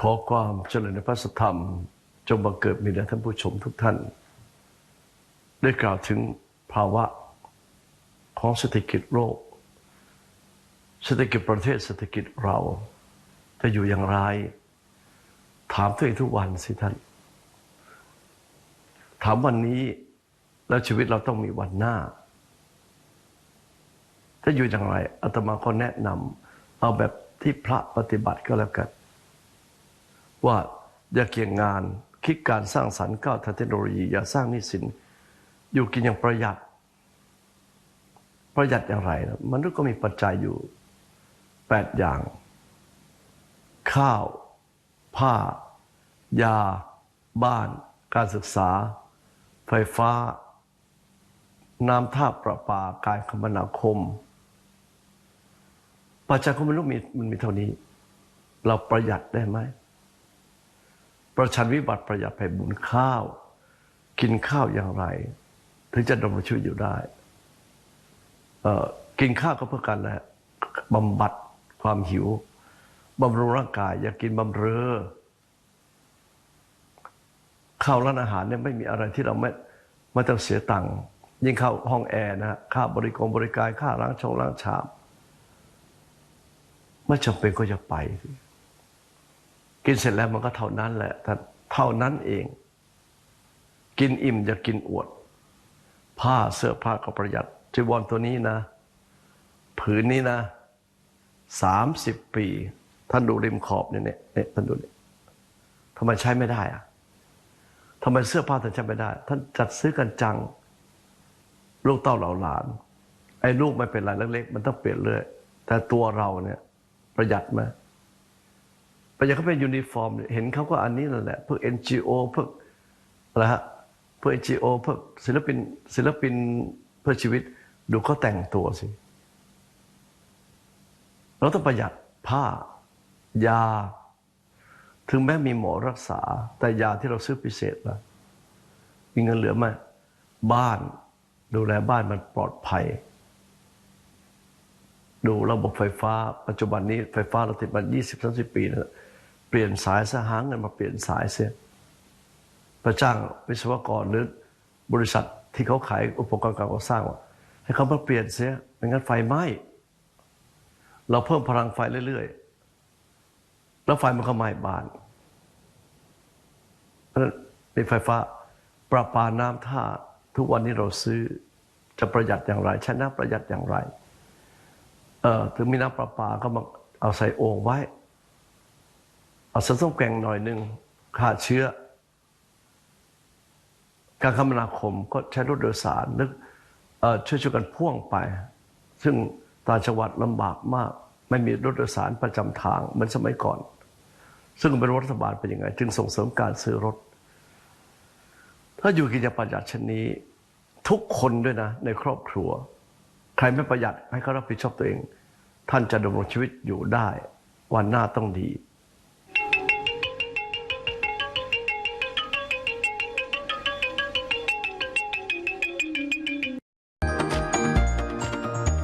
ขอความเจริญในพระสธรรม จงบังเกิดมีแด่ท่านผู้ชมทุกท่าน ได้กล่าวถึงภาวะของเศรษฐกิจโลก เศรษฐกิจประเทศเศรษฐกิจเรา จะอยู่อย่างไร ถามตัวเองทุกวันสิท่าน ถามวันนี้แล้วชีวิตเราต้องมีวันหน้า จะอยู่อย่างไรอาตมาก็แนะนำเอาแบบที่พระปฏิบัติก็แล้วกัน ว่าอย่าเกี่ยงงานคิดการสร้างสรรค์ก้าวทางเทคโนโลยีอย่าสร้างนี้สินอยู่กินอย่างประหยัด ประหยัดอย่างไรนะมนุษย์ก็มีปัจจัยอยู่แปดอย่าง ข้าว ผ้า ยา บ้าน การศึกษา ไฟฟ้า น้ำท่าประปา การคมนาคม ปัจจัยของมนุษย์มันมีเท่านี้ เราประหยัดได้ไหม ประชันวิบัติประหยัดไปบุญข้าว กินข้าวอย่างไร ถึงจะดำรงชีวิตอยู่ได้เกินข้าวก็เพื่อการแหละบำบัดความหิวบำรุงร่างกาย อย่ากินบำเรอข้าวร้านอาหารเนี่ยไม่มีอะไรที่เราไม่ไม่ต้องเสียตังค์ยิ่งเข้าห้องแอร์นะค่าบริกรบริการค่าล้างชงล้างชามไม่จำเป็นก็จะไป กินเสร็จแล้วมันก็เท่านั้นแหละแต่เท่านั้นเอง กินอิ่มอย่ากินอวด ผ้าเสื้อผ้าก็ประหยัดจีวรตัวนี้นะ ผืนนี้นะสามสิบปี ท่านดูริมขอบเนี่ยเนี่ยท่านดูเนี่ยทำไมใช้ไม่ได้อะทำไมเสื้อผ้าท่านใช้ไม่ได้ ท่านจัดซื้อกันจัง ลูกเต้าเหล่าหลาน ไอ้ลูกไม่เป็นไรเล็กๆ มันต้องเปลี่ยนเลยแต่ตัวเราเนี่ยประหยัดไหม ประหยัดเขาเป็นยูนิฟอร์มเห็นเขาก็อันนี้นั่นแหละพวก NGO พวกอะไรฮะพวก NGO พวกศิลปินศิลปินเพื่อชีวิตดูเขาแต่งตัวสิ เราต้องประหยัดผ้า ยา ถึงแม้มีหมอรักษา แต่ยาที่เราซื้อพิเศษละมีเงินเหลือไหมบ้าน ดูแลบ้านมันปลอดภัย ดูระบบไฟฟ้า ปัจจุบันนี้ไฟฟ้าเราติดมา 20 30 ปีแล้ว เปลี่ยนสายสหางเงินมาเปลี่ยนสายเสียประจ้างวิศวกรหรือบริษัทที่เขาขายอุปกรณ์การก่อสร้างว่าให้เขามาเปลี่ยนเสียไม่งั้นไฟไหม้เราเพิ่มพลังไฟเรื่อยๆ แล้วไฟมันก็ไหม้บ้านเพราะฉะนั้นในไฟฟ้าประปาน้ำท่าทุกวันนี้เราซื้อจะประหยัดอย่างไรใช้น้ำประหยัดอย่างไร เอ่อถึงมีน้ำประปาก็มาเอาใส่โอ่งไว้ เอาสันส้มแกงหน่อยหนึ่งฆ่าเชื้อ การคมนาคมก็ใช้รถโดยสารนึกเอ่อช่วยช่วยกันพ่วงไป ซึ่งต่างจังหวัดลำบากมาก ไม่มีรถโดยสารประจำทางเหมือนสมัยก่อน ซึ่งเป็นรัฐบาลเป็นยังไง จึงส่งเสริมการซื้อรถ ถ้าอยู่กินอย่างประหยัดเช่นนี้ ทุกคนด้วยนะ ในครอบครัว ใครไม่ประหยัดให้เขารับผิดชอบตัวเอง ท่านจะดำรงชีวิตอยู่ได้ วันหน้าต้องดี